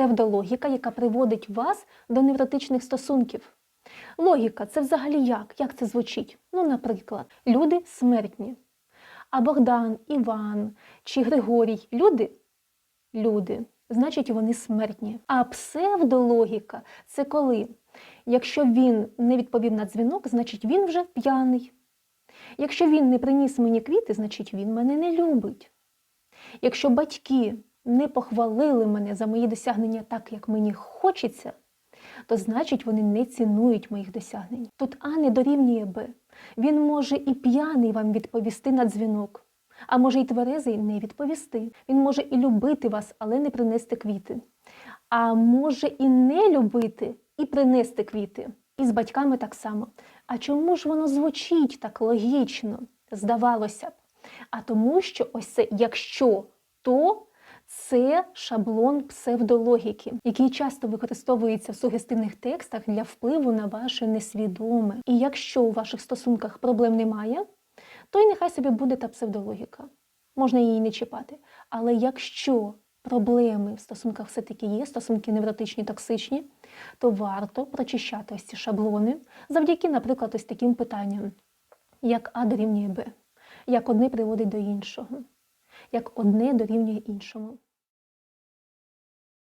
псевдологіка, яка приводить вас до невротичних стосунків. Логіка це взагалі як? Як це звучить? Ну, наприклад, люди смертні. А Богдан, Іван чи Григорій люди? Люди. Значить, вони смертні. А псевдологіка це коли? Якщо він не відповів на дзвінок, значить він вже п'яний. Якщо він не приніс мені квіти, значить він мене не любить. Якщо батьки не похвалили мене за мої досягнення так, як мені хочеться, то значить вони не цінують моїх досягнень. Тут А не дорівнює Б. Він може і п'яний вам відповісти на дзвінок, а може і тверезий не відповісти. Він може і любити вас, але не принести квіти. А може і не любити, і принести квіти. І з батьками так само. А чому ж воно звучить так логічно? Здавалося б. А тому, що ось це якщо то це шаблон псевдологіки, який часто використовується в сугестивних текстах для впливу на ваше несвідоме. І якщо у ваших стосунках проблем немає, то й нехай собі буде та псевдологіка. Можна її не чіпати. Але якщо проблеми в стосунках все-таки є, стосунки невротичні, токсичні, то варто прочищати ось ці шаблони завдяки, наприклад, ось таким питанням, як А дорівнює Б, як одне приводить до іншого, як одне дорівнює іншому.